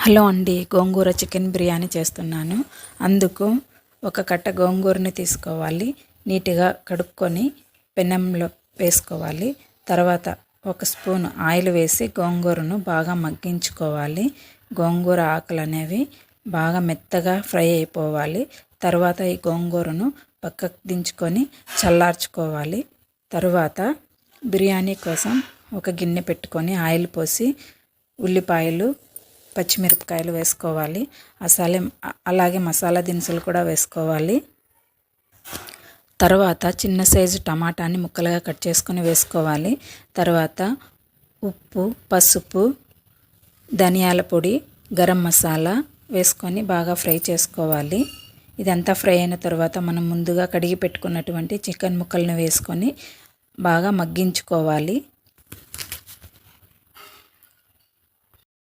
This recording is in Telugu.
హలో అండి గోంగూర చికెన్ బిర్యానీ చేస్తున్నాను. అందుకు ఒక కట్ట గోంగూరని తీసుకోవాలి. నీట్గా కడుక్కొని పెనంలో వేసుకోవాలి. తర్వాత ఒక స్పూన్ ఆయిల్ వేసి గోంగూరను బాగా మగ్గించుకోవాలి. గోంగూర ఆకులు అనేవి బాగా మెత్తగా ఫ్రై అయిపోవాలి. తర్వాత ఈ గోంగూరను పక్కకు దించుకొని చల్లార్చుకోవాలి. తరువాత బిర్యానీ కోసం ఒక గిన్నె పెట్టుకొని ఆయిల్ పోసి ఉల్లిపాయలు పచ్చిమిరపకాయలు వేసుకోవాలి. అసలే అలాగే మసాలా దినుసులు కూడా వేసుకోవాలి. తర్వాత చిన్న సైజు టమాటాని ముక్కలుగా కట్ చేసుకొని వేసుకోవాలి. తర్వాత ఉప్పు పసుపు ధనియాల పొడి గరం మసాలా వేసుకొని బాగా ఫ్రై చేసుకోవాలి. ఇదంతా ఫ్రై అయిన తర్వాత మనం ముందుగా కడిగి పెట్టుకున్నటువంటి చికెన్ ముక్కలను వేసుకొని బాగా మగ్గించుకోవాలి.